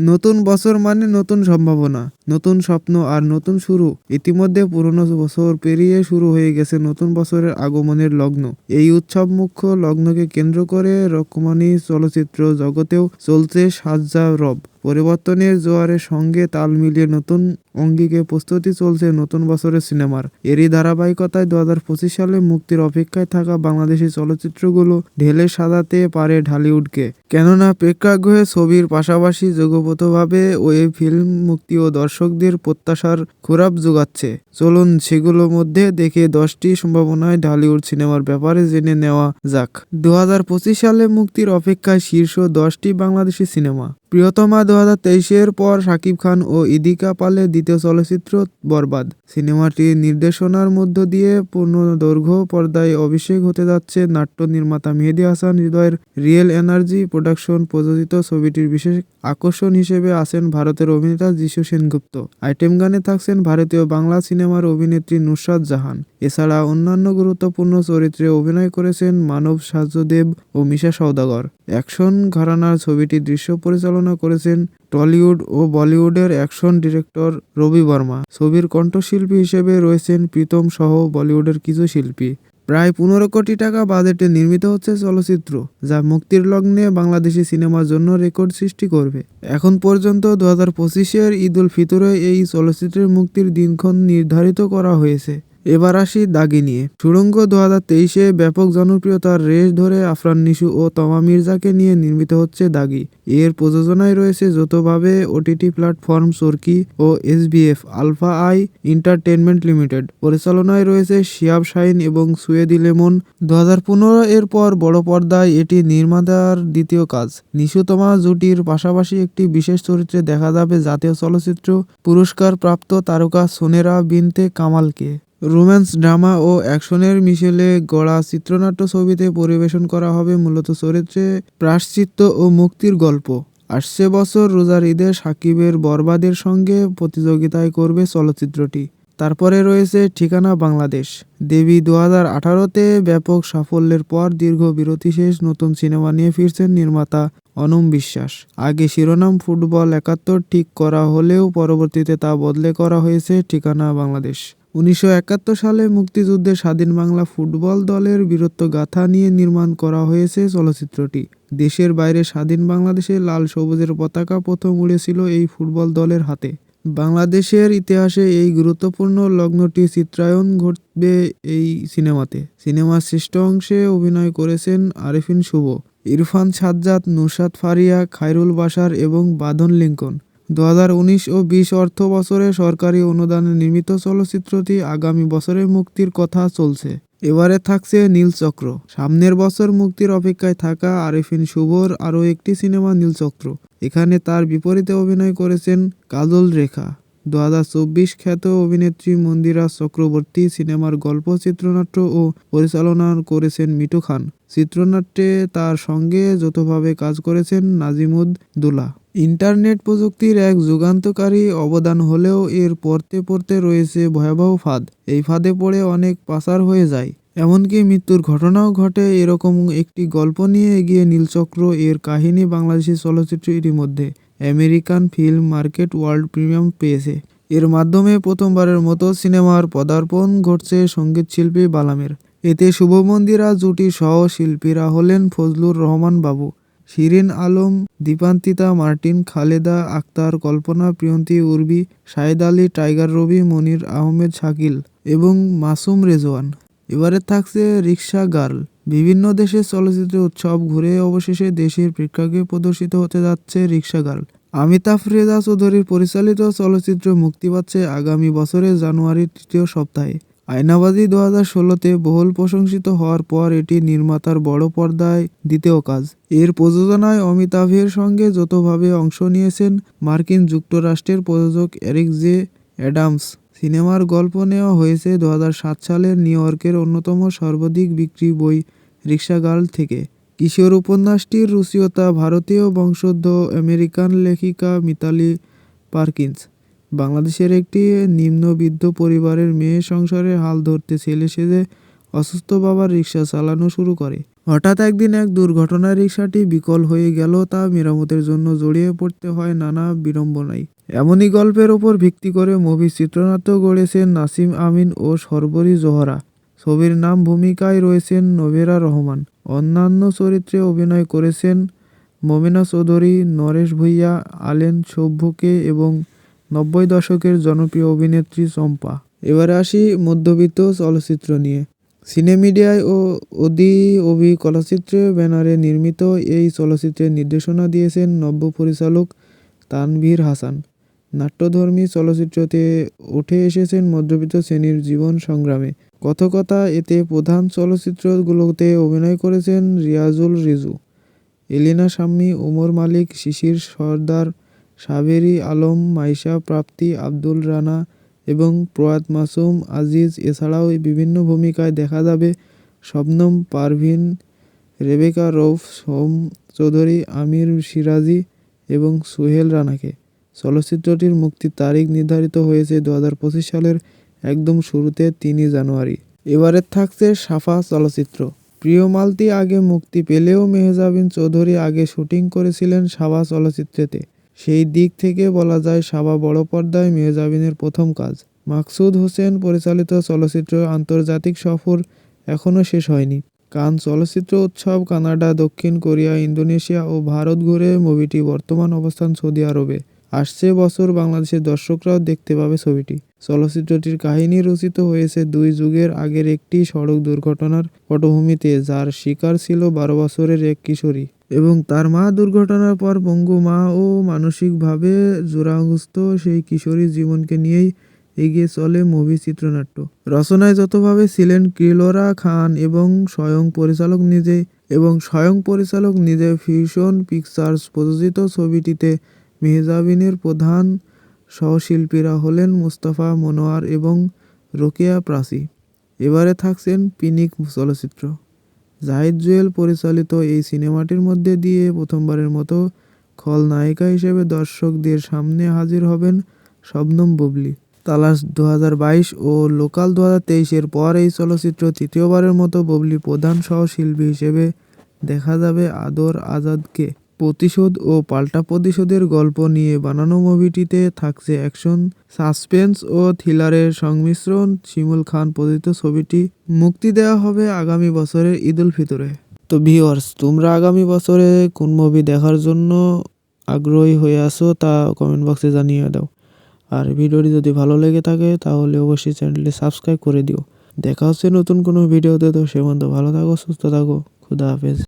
নতুন বছর মানে নতুন সম্ভাবনা, নতুন স্বপ্ন আর নতুন শুরু। ইতিমধ্যে পুরনো বছর পেরিয়ে শুরু হয়ে গেছে নতুন বছরের আগমনের লগ্ন। এই উৎসব মুখ্য লগ্নকে কেন্দ্র করে রকমানি চলচ্চিত্র জগতেও চলছে সাজ্জা রব। পরিবর্তনের জোয়ারের সঙ্গে তাল মিলিয়ে নতুন অঙ্গিকে প্রস্তুতি চলছে নতুন বছরের সিনেমার। এরই ধারাবাহিকতায় দু হাজার পঁচিশ সালে মুক্তির অপেক্ষায় থাকা বাংলাদেশি চলচ্চিত্রগুলো ঢেলে সাজাতে পারে ঢালিউডকে। কেননা প্রেক্ষাগৃহে ছবির পাশাপাশি যোগপথভাবে ওই ফিল্ম মুক্তি ও দর্শকদের প্রত্যাশার খোরাক যোগাচ্ছে। চলুন সেগুলোর মধ্যে দেখে দশটি সম্ভাবনায় ঢালিউড সিনেমার ব্যাপারে জেনে নেওয়া যাক। দু হাজার পঁচিশ সালে মুক্তির অপেক্ষায় শীর্ষ দশটি বাংলাদেশি সিনেমা। প্রিয়তমা দু হাজার তেইশের পর শাকিব খান ও ইদিকা পালের দ্বিতীয় চলচ্চিত্র বরবাদ। সিনেমাটির নির্দেশনার মধ্য দিয়ে পূর্ণ দৈর্ঘ্য পর্দায় অভিষেক হতে যাচ্ছে নাট্য নির্মাতা মেহেদি হাসান হৃদয়ের রিয়েল এনার্জি প্রোডাকশন প্রযোজিত ছবিটির বিশেষ আকর্ষণ হিসেবে আছেন ভারতের অভিনেতা যিশু সেনগুপ্ত। আইটেম গানে থাকছেন ভারতীয় বাংলা সিনেমার অভিনেত্রী নুসরাত জাহান। এছাড়া অন্যান্য গুরুত্বপূর্ণ চরিত্রে অভিনয় করেছেন মানব সাজ্যদেব ও মিশা সওদাগর। অ্যাকশন ঘরানার ছবিটির দৃশ্য পরিচালনা করেছেন টলিউড ও বলিউডের অ্যাকশন ডিরেক্টর রবি বর্মা। ছবির কণ্ঠশিল্পী হিসেবে রয়েছেন প্রীতম সহ বলিউডের কিছু শিল্পী। প্রায় পনেরো কোটি টাকা বাজেটে নির্মিত হচ্ছে চলচ্চিত্র, যা মুক্তির লগ্নে বাংলাদেশি সিনেমার জন্য রেকর্ড সৃষ্টি করবে। এখন পর্যন্ত দু হাজার পঁচিশের ঈদ উল ফিতরে এই চলচ্চিত্রের মুক্তির দিনক্ষণ নির্ধারিত করা হয়েছে। এবার আসি দাগি নিয়ে। সুড়ঙ্গ দু হাজার তেইশে ব্যাপক জনপ্রিয়তার রেশ ধরে আফরান নিশু ও তমা মির্জাকে নিয়ে নির্মিত হচ্ছে দাগি। এর প্রযোজনায় রয়েছে যৌথভাবে OTT platform Chorki O SBF, alpha I entertainment limited. পরিচালনায় রয়েছে শিয়াব শাইন এবং সুয়েদি লেমন। দু হাজার পনেরো এর পর বড় পর্দায় এটি নির্মাতার দ্বিতীয় কাজ। নিশুতমা জুটির পাশাপাশি একটি বিশেষ চরিত্রে দেখা যাবে জাতীয় চলচ্চিত্র পুরস্কার প্রাপ্ত তারকা সোনেরা বিনতে কামালকে। রোম্যান্স, ড্রামা ও অ্যাকশনের মিশেলে গড়া চিত্রনাট্য ছবিতে পরিবেশন করা হবে মূলত চরিত্রে প্রাশ্চিত্য ও মুক্তির গল্প। আসছে বছর রোজার ঈদে সাকিবের বরবাদের সঙ্গে প্রতিযোগিতায় করবে চলচ্চিত্রটি। তারপরে রয়েছে ঠিকানা বাংলাদেশ। দেবী দু হাজার আঠারোতে ব্যাপক সাফল্যের পর দীর্ঘ বিরতি শেষ নতুন সিনেমা নিয়ে ফিরছেন নির্মাতা অনম বিশ্বাস। আগে শিরোনাম ফুটবল একাত্তর ঠিক করা হলেও পরবর্তীতে তা বদলে করা হয়েছে ঠিকানা বাংলাদেশ। উনিশশো একাত্তর সালে মুক্তিযুদ্ধে স্বাধীন বাংলা ফুটবল দলের বীরত্ব গাথা নিয়ে নির্মাণ করা হয়েছে চলচ্চিত্রটি। দেশের বাইরে স্বাধীন বাংলাদেশে লাল সবুজের পতাকা প্রথম উড়েছিল এই ফুটবল দলের হাতে। বাংলাদেশের ইতিহাসে এই গুরুত্বপূর্ণ লগ্নটি চিত্রায়ন ঘটবে এই সিনেমাতে। সিনেমার শ্রেষ্ঠ অংশে অভিনয় করেছেন আরেফিন শুভ, ইরফান সাজ্জাদ নুসাদ ফারিয়া, খায়রুল বাশার এবং বাঁধন লিঙ্কন। দু হাজার উনিশ ও বিশ অর্থ বছরে সরকারি অনুদানে নির্মিত চলচ্চিত্রটি আগামী বছরে মুক্তির কথা চলছে। এবারে থাকছে নীলচক্র। সামনের বছর মুক্তির অপেক্ষায় থাকা আরেফিন শুভর আরও একটি সিনেমা নীলচক্র। এখানে তার বিপরীতে অভিনয় করেছেন কাজল রেখা। দু হাজার চব্বিশ খ্যাত অভিনেত্রী মন্দিরা চক্রবর্তী সিনেমার গল্প, চিত্রনাট্য ও পরিচালনা করেছেন মিঠু খান। চিত্রনাট্যে তার সঙ্গে যৌথভাবে কাজ করেছেন নাজিমুদ দুলা। ইন্টারনেট প্রযুক্তির এক যুগান্তকারী অবদান হলেও এর পড়তে পড়তে রয়েছে ভয়াবহ ফাঁদ। এই ফাঁদে পড়ে অনেক পাচার হয়ে যায়। এমনকি মৃত্যুর ঘটনাও ঘটে এরকম একটি গল্প নিয়ে এগিয়ে নীলচক্র এর কাহিনী বাংলাদেশি চলচ্চিত্র ইতিমধ্যে American film market world premium পেয়েছে। এর মাধ্যমে প্রথমবারের মতো সিনেমার পদার্পণ ঘটছে সঙ্গীতশিল্পী বালামের। এতে শুভমন্দিরা জুটি সহ শিল্পীরা হলেন ফজলুর রহমান বাবু। শিরিন আলম, দীপান্তিতা মার্টিন, খালেদা আক্তার, কল্পনা প্রিয়ন্তি উর্বি সাইদ আলী, টাইগার রবি, মনির আহমেদ শাকিল এবং মাসুম রেজওয়ান। এবারে থাকছে রিক্সা গার্ল। বিভিন্ন দেশের চলচ্চিত্র উৎসব ঘুরে অবশেষে দেশের প্রেক্ষাগৃহে প্রদর্শিত হতে যাচ্ছে রিক্সা গার্ল। অমিতাভ রেজা চৌধুরীর পরিচালিত চলচ্চিত্র মুক্তি পাচ্ছে আগামী বছরের জানুয়ারির তৃতীয় সপ্তাহে। আয়নাবাজি দু হাজার ষোলোতে বহুল প্রশংসিত হওয়ার পর এটি নির্মাতার বড় পর্দায় দ্বিতীয় কাজ। এর প্রযোজনায় অমিতাভের সঙ্গে যৌথভাবে অংশ নিয়েছেন মার্কিন যুক্তরাষ্ট্রের প্রযোজক এরিক জে অ্যাডামস। সিনেমার গল্প নেওয়া হয়েছে দু সালের নিউ ইয়র্কের অন্যতম সর্বাধিক বিক্রি বই রিক্সা গার্ল থেকে। কিশোর উপন্যাসটির রুচিয়তা ভারতীয় বংশোদ্ভ আমেরিকান লেখিকা মিতালি পার্কিন্স। বাংলাদেশের একটি নিম্নবিত্ত পরিবারের মেয়ে সংসারে হাল ধরতে ছেলে সেজে অসুস্থ বাবার রিক্সা চালানো শুরু করে। হঠাৎ একদিন এক দুর্ঘটনায় রিক্সাটি বিকল হয়ে গেল তা মেরামতের জন্য জড়িয়ে পড়তে হয় নানা বিড়ম্বনায়। এমনই গল্পের ওপর ভিত্তি করে মুভি চিত্রনাট্য গড়েছেন নাসিম আমিন ও সরবরি জোহরা। ছবির নাম ভূমিকায় রয়েছেন নভেরা রহমান। অন্যান্য চরিত্রে অভিনয় করেছেন মমিনা চৌধুরী, নরেশ ভূঁইয়া, আলেন সভ্যকে এবং নব্বই দশকের জনপ্রিয় অভিনেত্রী চম্পা। এবারে আসি মধ্যবিত্ত চলচ্চিত্র নিয়ে। সিনেমিডিয়ায় ও অদি অভি কলাচিত্রে ব্যানারে নির্মিত এই চলচ্চিত্রের নির্দেশনা দিয়েছেন নব্য পরিচালক তানভীর হাসান। নাট্যধর্মী চলচ্চিত্রতে উঠে এসেছেন মধ্যবিত্ত শ্রেণির জীবন সংগ্রামে। কথকতা এতে প্রধান চলচ্চিত্রগুলোতে অভিনয় করেছেন রিয়াজুল রিজু, এলিনা শাম্মী, ওমর মালিক, শিশির সর্দার সাবেরি আলম, মাইশা, প্রাপ্তি, আব্দুল রানা এবং প্রয়াত মাসুম আজিজ এছাড়াও বিভিন্ন ভূমিকায় দেখা যাবে শবনম, পারভিন, রেবেকা রৌফ, সোম চৌধুরী, আমির সিরাজি এবং সুহেল রানাকে। চলচ্চিত্রটির মুক্তির তারিখ নির্ধারিত হয়েছে দু পঁচিশ সালের একদম শুরুতে তিনই জানুয়ারি। এবারে থাকছে সাফা চলচ্চিত্র। প্রিয় মালতি আগে মুক্তি পেলেও মেহজাবিন চৌধুরী আগে শুটিং করেছিলেন সাবা চলচ্চিত্রেতে। সেই দিক থেকে বলা যায় সাবা বড় পর্দায় মেহজাবিনের প্রথম কাজ। মাকসুদ হোসেন পরিচালিত চলচ্চিত্র আন্তর্জাতিক সফর এখনও শেষ হয়নি। কান চলচ্চিত্র উৎসব কানাডা, দক্ষিণ কোরিয়া, ইন্দোনেশিয়া ও ভারত ঘুরে মুভিটি বর্তমান অবস্থান সৌদি আরবে। আসছে বছর বাংলাদেশের দর্শকরাও দেখতে পাবে ছবিটি। চলচ্চিত্রটির কাহিনী রচিত হয়েছে দুই যুগের আগের একটি সড়ক দুর্ঘটনার পটভূমিতে, যার শিকার ছিল বারো বছরের এক কিশোরী। এবং তার মা দুর্ঘটনার পর পঙ্গু মা ও মানসিকভাবে জোরাগ্রস্ত সেই কিশোরীর জীবনকে নিয়েই এগিয়ে চলে মুভি চিত্রনাট্য। রচনায় যতভাবে ছিলেন কিলোরা খান এবং স্বয়ং পরিচালক নিজে এবং স্বয়ং পরিচালক নিজে ফিউশন পিকচার্স প্রযোজিত ছবিটিতে মেহজাবিনের প্রধান সহশিল্পীরা হলেন মুস্তাফা মনোয়ার এবং রোকেয়া প্রাসি এবারে থাকছেন পিনিক চলচ্চিত্র। জাহিদ জুয়েল পরিচালিত এই সিনেমাটির মধ্যে দিয়ে প্রথমবারের মতো খলনায়িকা হিসেবে দর্শকদের সামনে হাজির হবেন শবনম বুবলি। তালাশ দু হাজার বাইশ ও লোকাল দু তেইশের পর এই চলচ্চিত্র তৃতীয়বারের মতো বুবলি প্রধান সহশিল্পী হিসেবে দেখা যাবে আদর আজাদকে। প্রতিশোধ ও পাল্টা প্রতিশোধের গল্প নিয়ে বানানো মুভিটিতে থাকছে অ্যাকশন, সাসপেন্স ও থ্রিলারের সংমিশ্রণ। শিমুল খান প্রযোজিত ছবিটি মুক্তি দেওয়া হবে আগামী বছরের ঈদুল ফিতরে। তো ভিওয়ার্স তোমরা আগামী বছরে কোন মুভি দেখার জন্য আগ্রহী হয়ে আসো তা কমেন্ট বক্সে জানিয়ে দাও। আর ভিডিওটি যদি ভালো লেগে থাকে তাহলে অবশ্যই চ্যানেলটি সাবস্ক্রাইব করে দিও। দেখা হচ্ছে নতুন কোনো ভিডিওতে, তো সে পর্যন্ত ভালো থাকো, সুস্থ থাকো, খুদা হাফেজ।